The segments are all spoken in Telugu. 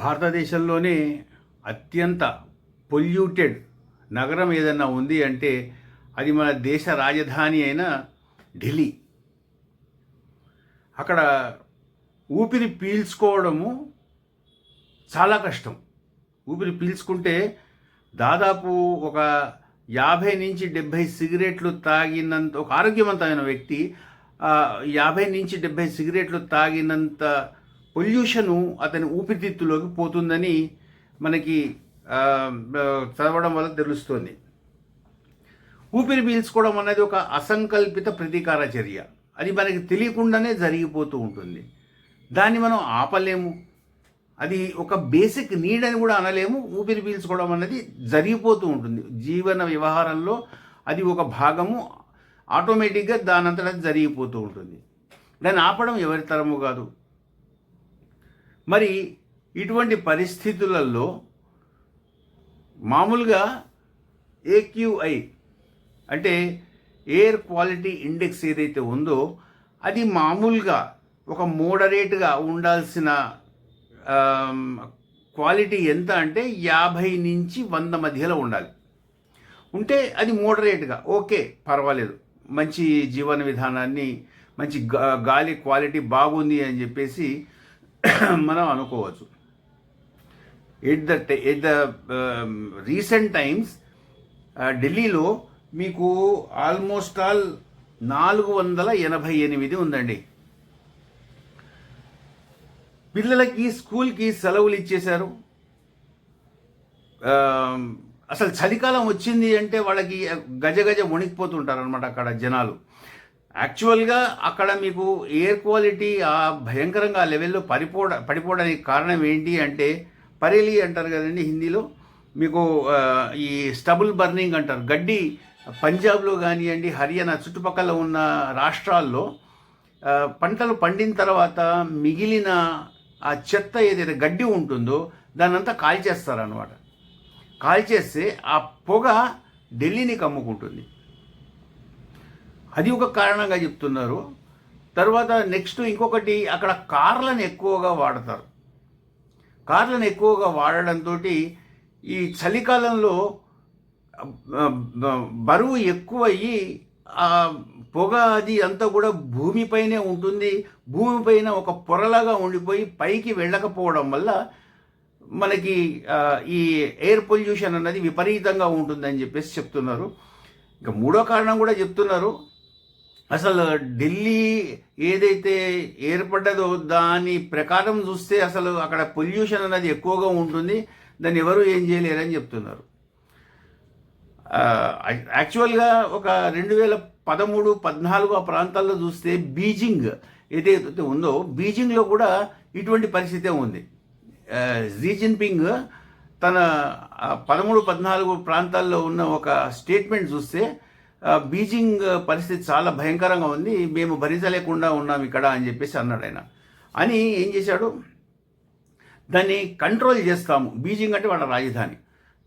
భారతదేశంలోనే అత్యంత పొల్యూటెడ్ నగరం ఏదన్నా ఉంది అంటే అది మన దేశ రాజధాని అయిన ఢిల్లీ. అక్కడ ఊపిరి పీల్చుకోవడము చాలా కష్టం. ఊపిరి పీల్చుకుంటే దాదాపు ఒక యాభై నుంచి డెబ్భై సిగరెట్లు తాగినంత ఒక ఆరోగ్యవంతమైన వ్యక్తి యాభై నుంచి డెబ్భై సిగరెట్లు తాగినంత పొల్యూషను అతని ఊపిరితిత్తులోకి పోతుందని మనకి చదవడం వల్ల తెలుస్తుంది. ఊపిరి పీల్చుకోవడం అనేది ఒక అసంకల్పిత ప్రతీకార చర్య. అది మనకి తెలియకుండానే జరిగిపోతూ ఉంటుంది. దాన్ని మనం ఆపలేము. అది ఒక బేసిక్ నీడ్ అని కూడా అనలేము. ఊపిరి పీల్చుకోవడం అనేది జరిగిపోతూ ఉంటుంది. జీవన వ్యవహారంలో అది ఒక భాగము. ఆటోమేటిక్గా దానంతటా జరిగిపోతూ ఉంటుంది. దాన్ని ఆపడం ఎవరి తరము కాదు. మరి ఇటువంటి పరిస్థితులలో మామూలుగా ఏక్యూఐ అంటే ఎయిర్ క్వాలిటీ ఇండెక్స్ ఏదైతే ఉందో అది మామూలుగా ఒక మోడరేట్గా ఉండాల్సిన క్వాలిటీ ఎంత అంటే యాభై నుంచి వంద మధ్యలో ఉండాలి. ఉంటే అది మోడరేట్గా ఓకే పర్వాలేదు. మంచి జీవన విధానాన్ని మంచి గాలి క్వాలిటీ బాగుంది అని చెప్పేసి మనం అనుకోవచ్చు. At the at the recent times ఢిల్లీలో మీకు ఆల్మోస్ట్ ఆల్ నాలుగు వందల ఎనభై ఎనిమిది ఉందండి. పిల్లలకి స్కూల్కి సెలవులు ఇచ్చేశారు. అసలు చలికాలం వచ్చింది అంటే వాళ్ళకి గజ గజ వణికిపోతుంటారు అనమాట అక్కడ జనాలు. యాక్చువల్గా అక్కడ మీకు ఎయిర్ క్వాలిటీ ఆ భయంకరంగా ఆ లెవెల్లో పడిపోవడ పడిపోవడానికి కారణం ఏంటి అంటే పరేలి అంటారు కదండి హిందీలో మీకు ఈ స్టబుల్ బర్నింగ్ అంటారు. గడ్డి పంజాబ్లో కానివ్వండి హర్యానా చుట్టుపక్కల ఉన్న రాష్ట్రాల్లో పంటలు పండిన తర్వాత మిగిలిన ఆ చెత్త ఏదైతే గడ్డి ఉంటుందో దాన్నంతా కాల్చేస్తారనమాట కాల్చేస్తే ఆ పొగ ఢిల్లీని కమ్ముకుంటుంది. అది ఒక కారణంగా చెప్తున్నారు. తర్వాత నెక్స్ట్ ఇంకొకటి అక్కడ కార్లను ఎక్కువగా వాడతారు. కార్లను ఎక్కువగా వాడడంతో ఈ చలికాలంలో బరువు ఎక్కువయ్యి ఆ పొగ అది అంతా కూడా భూమిపైనే ఉంటుంది. భూమిపైన ఒక పొరలాగా ఉండిపోయి పైకి వెళ్ళకపోవడం వల్ల మనకి ఈ ఎయిర్ పొల్యూషన్ అన్నది విపరీతంగా ఉంటుందని చెప్పేసి చెప్తున్నారు. ఇంకా మూడో కారణం కూడా చెప్తున్నారు. అసలు ఢిల్లీ ఏదైతే ఏర్పడ్డదో దాని ప్రకారం చూస్తే అసలు అక్కడ పొల్యూషన్ అనేది ఎక్కువగా ఉంటుంది. దాన్ని ఎవరు ఏం చేయలేరని చెప్తున్నారు. యాక్చువల్గా ఒక రెండు వేల పదమూడు పద్నాలుగు ఆ ప్రాంతాల్లో చూస్తే బీజింగ్ ఏదైతే ఉందో బీజింగ్లో కూడా ఇటువంటి పరిస్థితే ఉంది. జీ జిన్పింగ్ తన పదమూడు పద్నాలుగు ప్రాంతాల్లో ఉన్న ఒక స్టేట్మెంట్ చూస్తే బీజింగ్ పరిస్థితి చాలా భయంకరంగా ఉంది. మేము భరించలేకుండా ఉన్నాం ఇక్కడ అని చెప్పేసి అన్నాడు ఆయన. అని ఏం చేశాడు? దాన్ని కంట్రోల్ చేస్తాము. బీజింగ్ అంటే వాళ్ళ రాజధాని.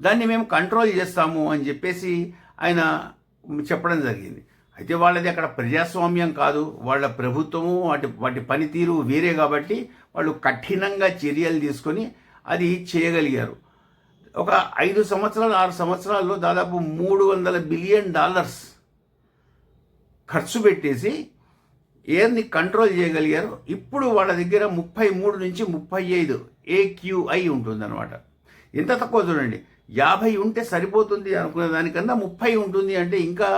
దాన్ని మేము కంట్రోల్ చేస్తాము అని చెప్పేసి ఆయన చెప్పడం జరిగింది. అయితే వాళ్ళది అక్కడ ప్రజాస్వామ్యం కాదు. వాళ్ళ ప్రభుత్వము వాటి వాటి పనితీరు వేరే కాబట్టి వాళ్ళు కఠినంగా చర్యలు తీసుకొని అది చేయగలిగారు. ఒక ఐదు సంవత్సరాలు ఆరు సంవత్సరాల్లో దాదాపు మూడు వందల బిలియన్ డాలర్స్ ఖర్చు పెట్టేసి ఎయిర్ని కంట్రోల్ చేయగలిగారు. ఇప్పుడు వాళ్ళ దగ్గర ముప్పై మూడు నుంచి ముప్పై ఐదు ఏక్యూఐ ఉంటుందన్నమాట. ఎంత తక్కువ చూడండి. యాభై ఉంటే సరిపోతుంది అనుకునే దానికన్నా ముప్పై ఉంటుంది అంటే ఇంకా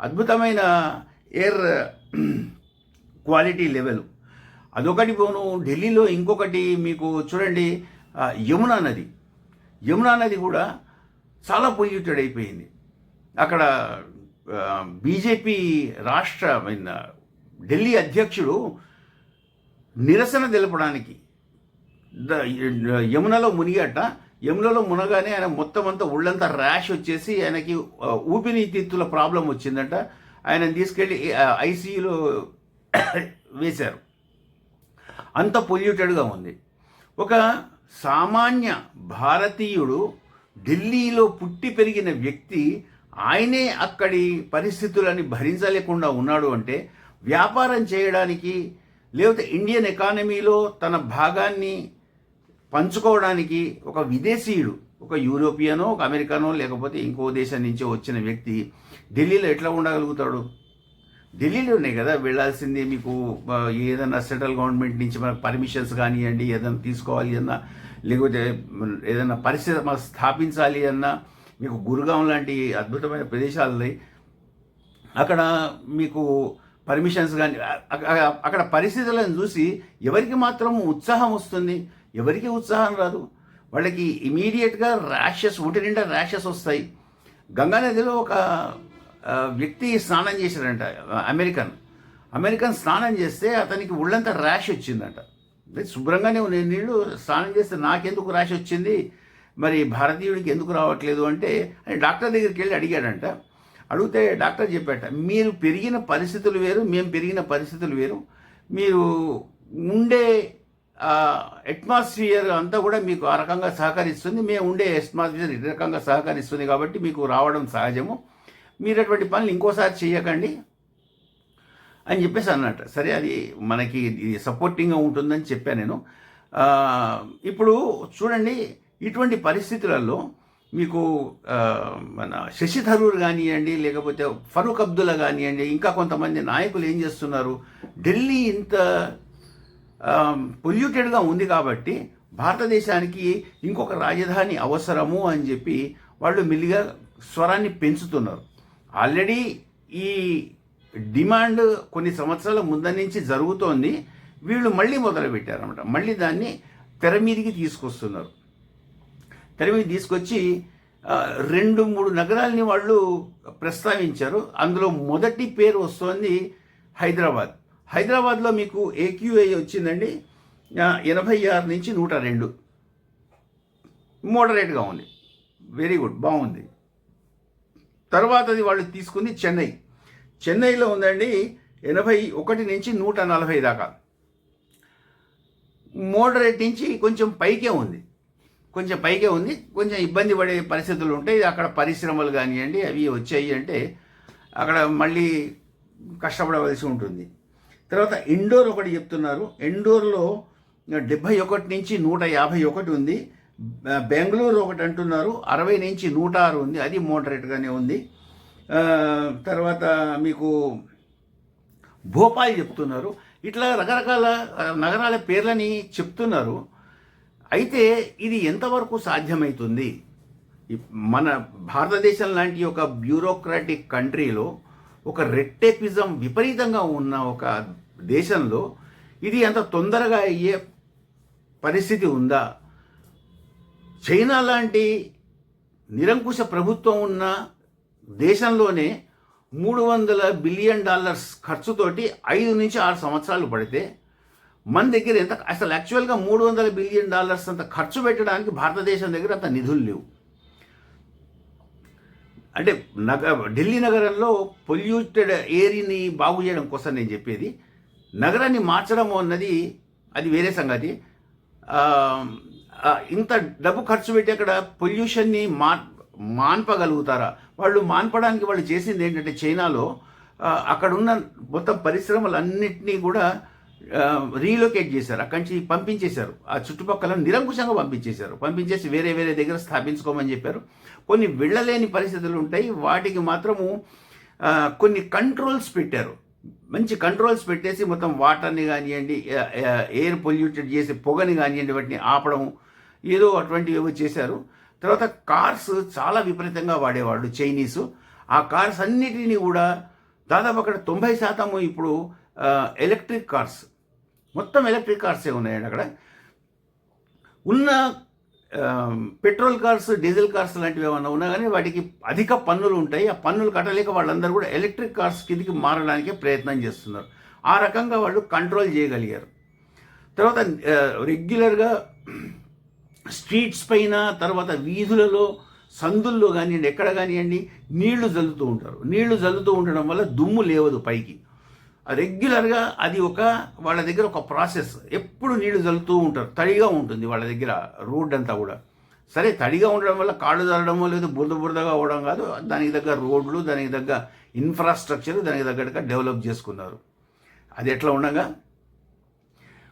అద్భుతమైన ఎయిర్ క్వాలిటీ లెవెల్ అదొకటి పోను ఢిల్లీలో ఇంకొకటి మీకు చూడండి యమున యమునా నది. యమునా నది కూడా చాలా పొల్యూటెడ్ అయిపోయింది. అక్కడ బీజేపీ రాష్ట్ర ఢిల్లీ అధ్యక్షుడు నిరసన తెలపడానికి యమునలో మునిగట యమునలో మునగానే ఆయన మొత్తం అంతా ఒళ్ళంతా ర్యాష్ వచ్చేసి ఆయనకి ఊపిరితిత్తుల ప్రాబ్లం వచ్చిందంట. ఆయన తీసుకెళ్ళి ఐసీయూలో వేశారు. అంత పొల్యూటెడ్గా ఉంది. ఒక సామాన్య భారతీయుడు ఢిల్లీలో పుట్టి పెరిగిన వ్యక్తి ఆయనే అక్కడి పరిస్థితులని భరించలేకుండా ఉన్నాడు అంటే వ్యాపారం చేయడానికి లేకపోతే ఇండియన్ ఎకానమీలో తన భాగాన్ని పంచుకోవడానికి ఒక విదేశీయుడు ఒక యూరోపియనో ఒక అమెరికానో లేకపోతే ఇంకో దేశం నుంచి వచ్చిన వ్యక్తి ఢిల్లీలో ఎట్లా ఉండగలుగుతాడు? ఢిల్లీలోనే కదా వెళ్ళాల్సింది మీకు ఏదైనా సెంట్రల్ గవర్నమెంట్ నుంచి మనకు పర్మిషన్స్ కానివ్వండి ఏదైనా తీసుకోవాలి అన్నా లేకపోతే ఏదైనా పరిశ్రమ స్థాపించాలి అన్నా మీకు గురుగాం లాంటి అద్భుతమైన ప్రదేశాలు ఉన్నాయి. అక్కడ మీకు పర్మిషన్స్ కానీ అక్కడ పరిస్థితులను చూసి ఎవరికి మాత్రం ఉత్సాహం వస్తుంది ఎవరికి ఉత్సాహం రాదు. వాళ్ళకి ఇమీడియట్గా ర్యాషెస్ ఒంటి నిండా ర్యాషెస్ వస్తాయి. గంగానదిలో ఒక వ్యక్తి స్నానం చేశాడంట అమెరికన్. అమెరికన్ స్నానం చేస్తే అతనికి ఒళ్ళంతా ర్యాష్ వచ్చిందంట. శుభ్రంగానే ఉన్నాయి నీళ్ళు స్నానం చేస్తే నాకెందుకు ర్యాష్ వచ్చింది? మరి భారతీయుడికి ఎందుకు రావట్లేదు అంటే అని డాక్టర్ దగ్గరికి వెళ్ళి అడిగాడంట. అడిగితే డాక్టర్ చెప్పాట మీరు పెరిగిన పరిస్థితులు వేరు మేము పెరిగిన పరిస్థితులు వేరు. మీరు ఉండే అట్మాస్ఫియర్ అంతా కూడా మీకు ఆ రకంగా సహకరిస్తుంది. మేము ఉండే అట్మాస్ఫియర్ ఈ రకంగా సహకరిస్తుంది కాబట్టి మీకు రావడం సహజము. మీరు అటువంటి పనులు ఇంకోసారి చేయకండి అని చెప్పేసి అన్నట్టు. సరే అది మనకి ఇది సపోర్టింగ్గా ఉంటుందని చెప్పాను నేను. ఇప్పుడు చూడండి ఇటువంటి పరిస్థితులలో మీకు మన శశి థరూర్ కానివ్వండి లేకపోతే ఫరూక్ అబ్దుల్లా కానివ్వండి ఇంకా కొంతమంది నాయకులు ఏం చేస్తున్నారు? ఢిల్లీ ఇంత పొల్యూటెడ్గా ఉంది కాబట్టి భారతదేశానికి ఇంకొక రాజధాని అవసరము అని చెప్పి వాళ్ళు మెల్లిగా స్వరాన్ని పెంచుతున్నారు. ఆల్రెడీ ఈ డిమాండ్ కొన్ని సంవత్సరాల ముందు నుంచి జరుగుతోంది. వీళ్ళు మళ్ళీ మొదలుపెట్టారనమాట మళ్ళీ దాన్ని తెర మీదికి తీసుకొస్తున్నారు. తెర మీద తీసుకొచ్చి రెండు మూడు నగరాల్ని వాళ్ళు ప్రస్తావించారు. అందులో మొదటి పేరు వస్తోంది హైదరాబాద్. హైదరాబాద్లో మీకు ఏక్యూఐ వచ్చిందండి. ఎనభై ఆరు నుంచి నూట రెండు. మోడరేట్గా ఉంది. Very good. బాగుంది. తర్వాతది వాళ్ళు తీసుకుంది చెన్నై. చెన్నైలో ఉందండి ఎనభై ఒకటి నుంచి నూట నలభై దాకా. మోడరేట్ నుంచి కొంచెం పైకే ఉంది. కొంచెం పైకే ఉంది. కొంచెం ఇబ్బంది పడే పరిస్థితులు ఉంటాయి అక్కడ పరిశ్రమలు కానివ్వండి అవి వచ్చాయి అంటే అక్కడ మళ్ళీ కష్టపడవలసి ఉంటుంది. తర్వాత ఇండోర్ ఒకటి చెప్తున్నారు. ఇండోర్లో డెబ్భై ఒకటి నుంచి నూట యాభై ఒకటి ఉంది. బెంగళూరు ఒకటి అంటున్నారు. అరవై నుంచి నూట ఆరు ఉంది. అది మోడరేట్గానే ఉంది. తర్వాత మీకు భోపాల్ చెప్తున్నారు. ఇట్లా రకరకాల నగరాల పేర్లని చెప్తున్నారు. అయితే ఇది ఎంతవరకు సాధ్యమవుతుంది మన భారతదేశం లాంటి ఒక బ్యూరోక్రాటిక్ కంట్రీలో ఒక రెట్టెపిజం విపరీతంగా ఉన్న ఒక దేశంలో ఇది అంత తొందరగా అయ్యే పరిస్థితి ఉందా? చైనా లాంటి నిరంకుశ ప్రభుత్వం ఉన్న దేశంలోనే మూడు వందల బిలియన్ డాలర్స్ ఖర్చుతోటి ఐదు నుంచి ఆరు సంవత్సరాలు పడితే మన దగ్గర ఎంత అసలు యాక్చువల్గా మూడు వందల బిలియన్ డాలర్స్ అంత ఖర్చు పెట్టడానికి భారతదేశం దగ్గర అంత నిధులు లేవు. అంటే నగ ఢిల్లీ నగరంలో పొల్యూటెడ్ ఎయిర్ని బాగు చేయడం కోసం నేను చెప్పేది నగరాన్ని మార్చడం అన్నది అది వేరే సంగతి. ఇంత డబ్బు ఖర్చు పెట్టి అక్కడ పొల్యూషన్ని మా మాన్పగలుగుతారా? వాళ్ళు మాన్పడానికి వాళ్ళు చేసింది ఏంటంటే చైనాలో అక్కడున్న మొత్తం పరిశ్రమలన్నింటినీ కూడా రీలొకేట్ చేశారు. అక్కడి నుంచి పంపించేశారు. ఆ చుట్టుపక్కల నిరంకుశంగా పంపించేశారు. పంపించేసి వేరే వేరే దగ్గర స్థాపించుకోమని చెప్పారు. కొన్ని వెళ్ళలేని పరిస్థితులు ఉంటాయి. వాటికి మాత్రము కొన్ని కంట్రోల్స్ పెట్టారు. మంచి కంట్రోల్స్ పెట్టేసి మొత్తం వాటర్ని కానివ్వండి ఎయిర్ పొల్యూటెడ్ చేసే పొగని కానివ్వండి వాటిని ఆపడం ఏదో అటువంటివి ఏవో చేశారు. తర్వాత కార్స్ చాలా విపరీతంగా వాడేవాళ్ళు చైనీసు. ఆ కార్స్ అన్నిటినీ కూడా దాదాపు అక్కడ తొంభై శాతం ఇప్పుడు ఎలక్ట్రిక్ కార్స్. మొత్తం ఎలక్ట్రిక్ కార్సే ఉన్నాయండి అక్కడ. ఉన్న పెట్రోల్ కార్స్ డీజిల్ కార్స్ లాంటివి ఏమన్నా ఉన్నా కానీ వాటికి అధిక పన్నులు ఉంటాయి. ఆ పన్నులు కట్టలేక వాళ్ళందరూ కూడా ఎలక్ట్రిక్ కార్స్ కిందికి మారడానికే ప్రయత్నం చేస్తున్నారు. ఆ రకంగా వాళ్ళు కంట్రోల్ చేయగలిగారు. తర్వాత రెగ్యులర్గా స్ట్రీట్స్ పైన తర్వాత వీధులలో సందుల్లో కానివ్వండి ఎక్కడ కానివ్వండి నీళ్ళు జల్లుతూ ఉంటారు. నీళ్ళు జల్లుతూ ఉండడం వల్ల దుమ్ము లేవదు పైకి. రెగ్యులర్గా అది ఒక వాళ్ళ దగ్గర ఒక ప్రాసెస్. ఎప్పుడు నీళ్ళు జల్లుతూ ఉంటారు. తడిగా ఉంటుంది వాళ్ళ దగ్గర రోడ్ అంతా కూడా. సరే తడిగా ఉండడం వల్ల కాళ్ళు జరడమో లేదు బురద బురదగా అవడం కాదు. దానికి దగ్గర రోడ్లు దానికి తగ్గ ఇన్ఫ్రాస్ట్రక్చర్ దానికి తగ్గట్టుగా డెవలప్ చేసుకున్నారు. అది ఎట్లా ఉండగా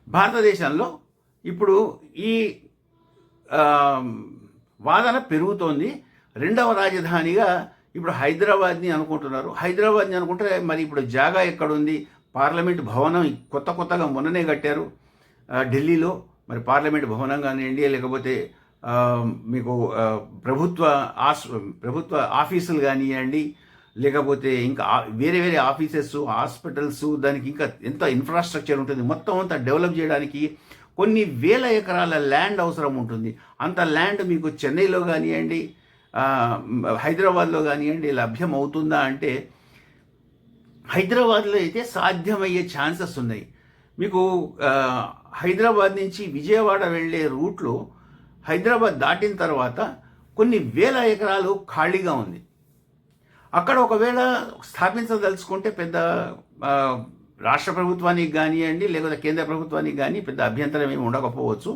భారతదేశంలో ఇప్పుడు ఈ వాదన పెరుగుతోంది. రెండవ రాజధానిగా ఇప్పుడు హైదరాబాద్ని అనుకుంటున్నారు. హైదరాబాద్ని అనుకుంటే మరి ఇప్పుడు జాగా ఎక్కడుంది? పార్లమెంట్ భవనం కొత్త కొత్తగా మొన్ననే కట్టారు. ఢిల్లీలో మరి పార్లమెంట్ భవనం కానివ్వండి లేకపోతే మీకు ప్రభుత్వ ఆస్ ప్రభుత్వ ఆఫీసులు కానివ్వండి లేకపోతే ఇంకా వేరే వేరే ఆఫీసెస్ హాస్పిటల్స్ దానికి ఇంకా ఎంత ఇన్ఫ్రాస్ట్రక్చర్ ఉంటుంది. మొత్తం అంతా డెవలప్ చేయడానికి కొన్ని వేల ఎకరాల ల్యాండ్ అవసరం ఉంటుంది. అంత ల్యాండ్ మీకు చెన్నైలో కానివ్వండి హైదరాబాద్లో కానివ్వండి లభ్యం అవుతుందా అంటే హైదరాబాద్లో అయితే సాధ్యమయ్యే ఛాన్సెస్ ఉన్నాయి. మీకు హైదరాబాద్ నుంచి విజయవాడ వెళ్ళే రూట్లో హైదరాబాద్ దాటిన తర్వాత కొన్ని వేల ఎకరాలు ఖాళీగా ఉంది. అక్కడ ఒకవేళ స్థాపించదలుచుకుంటే పెద్ద రాష్ట్ర ప్రభుత్వానికి కానివ్వండి లేకపోతే కేంద్ర ప్రభుత్వానికి కానీ పెద్ద అభ్యంతరం ఏమి ఉండకపోవచ్చు.